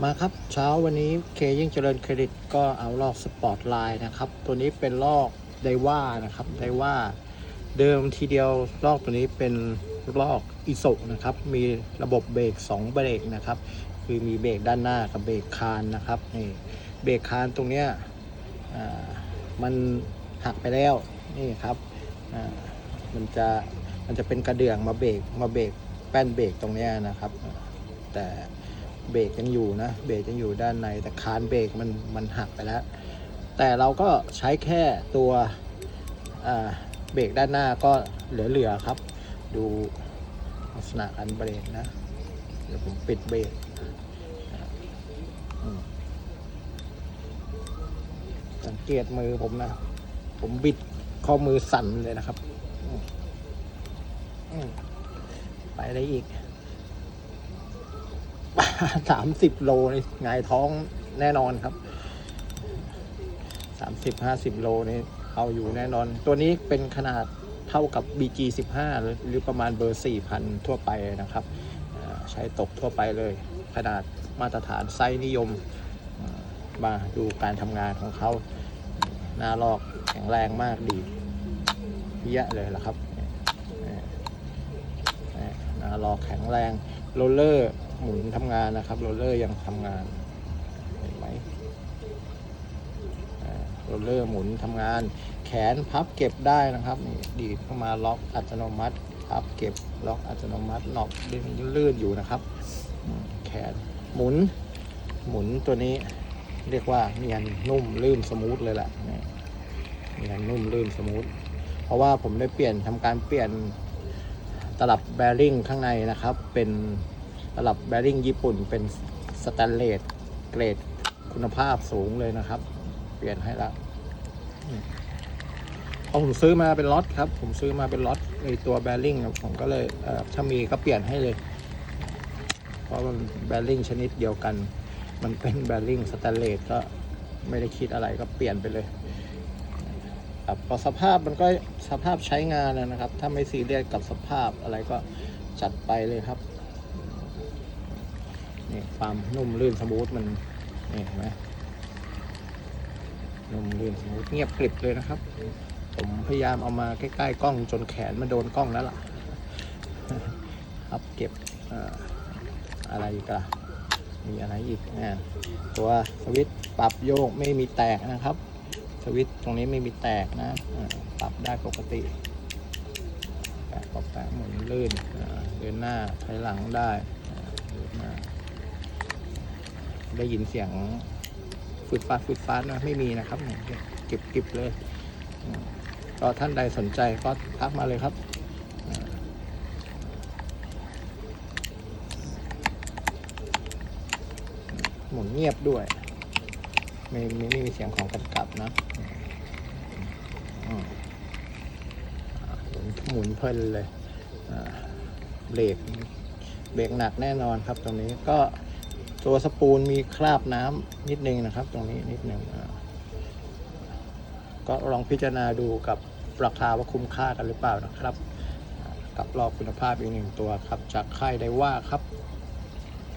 มาครับเช้าวันนี้เคยิ่งเจริญเครดิตก็เอาลอกสปอร์ตไลน์นะครับ ตัวนี้เป็นลอกไดว่านะครับไดว่าเดิมทีเดียวลอกตัวนี้เป็นลอกอิโซนะครับ มีระบบเบรก2เบรกนะครับ คือมีเบรกด้านหน้ากับเบรกคานนะครับนี่เบรกคานตรงเนี้ยมันหักไปแล้วนี่ครับมันจะมันจะเป็นกระเดื่องมาเบรกมาเบรกแป้นเบรกตรงเนี้ยนะครับ แต่ เบรกยังอยู่นะ เบรกยังอยู่ด้านใน แต่คานเบรกมันมันหักไปแล้ว แต่เราก็ใช้แค่ตัวเบรกด้านหน้าก็เหลือๆครับ ดูลักษณะการเบรกนะ เดี๋ยวผมปิดเบรกสังเกตมือผมนะ ผมบิดข้อมือสั่นเลยนะครับอืมอืมไปได้อีก สามสิบโลนี่หงายท้องแน่นอนครับสามสิบห้าสิบโลนี่เอาอยู่แน่นอน ตัวนี้เป็นขนาดเท่ากับ BG 15 หรือหรือประมาณเบอร์ 4,000 ทั่วไปนะครับ ใช้ตกทั่วไปเลย ขนาดมาตรฐานไซส์นิยม มาดูการทำงานของเขาหน้าลอกแข็งแรงมากดีเยอะเลยล่ะครับ นี่ยหน้าลอแข็งแรงโรลเลอร์หมุนทำงานนะครับโรลเลอร์ยังทำงานเห็นไหมโรลเลอร์หมุนทำงาน แขนพับเก็บได้นะครับนี่ดีดเข้ามาล็อกอัตโนมัติพับเก็บล็อกอัตโนมัติน็อกดึงลื่นอยู่นะครับ แขนหมุนหมุนตัวนี้เรียกว่าเนียนนุ่มลื่นสมูทเลยแหละเนียนนุ่มลื่นสมูทเพราะว่าผมได้เปลี่ยนทำการเปลี่ยน ตลับแบริ่งข้างในนะครับ เป็นตลับแบริ่งญี่ปุ่น เป็นสแตนเลสเกรดคุณภาพสูงเลยนะครับ เปลี่ยนให้ล้วอืมเพราะผมซื้อมาเป็นล็อตครับ ผมซื้อมาเป็นล็อตในตัวแบริ่งผมก็เลยเออถ้ามีก็เปลี่ยนให้เลย เพราะมันแบริ่งชนิดเดียวกัน มันเป็นแบริ่งสแตนเลสก็ไม่ได้คิดอะไรก็เปลี่ยนไปเลย ครับพอสภาพมันก็สภาพใช้งานนะครับ ถ้าไม่ซีเรียสกับสภาพอะไรก็จัดไปเลยครับนี่ความนุ่มลื่นสมูทมันนี่เห็นไหมนุ่มลื่นสมูทเงียบกริบเลยนะครับ ผมพยายามเอามาใกล้ๆกล้องจนแขนมันโดนกล้องแล้วล่ะครับเก็บอะไรอีกล่ะมีอะไรอีกอ่าตัวสวิตช์ปรับโยกไม่มีแตกนะครับ สวิตช์ตรงนี้ไม่มีแตกนะปรับได้ปกติแปะปรับแปะหมุนลื่นเดินหน้าถอยหลังได้เดินหน้าได้ยินเสียงฟืดฟาดฟืดฟาดนะไม่มีนะครับเก็บเก็บเลยก็ท่านใดสนใจก็ทักมาเลยครับหมุนเงียบด้วย ไม่ไม่ไม่มีเสียงของกำกับนะหมุนเพลินเลยเบรกเบรกหนักแน่นอนครับตรงนี้ก็ตัวสปูลมีคราบน้ำนิดนึงนะครับ ตรงนี้นิดนึงอ่าก็ลองพิจารณาดูกับราคาว่าคุ้มค่ากันหรือเปล่านะครับ กับรอบคุณภาพอีกหนึ่งตัวครับ จากค่ายไดว่าครับ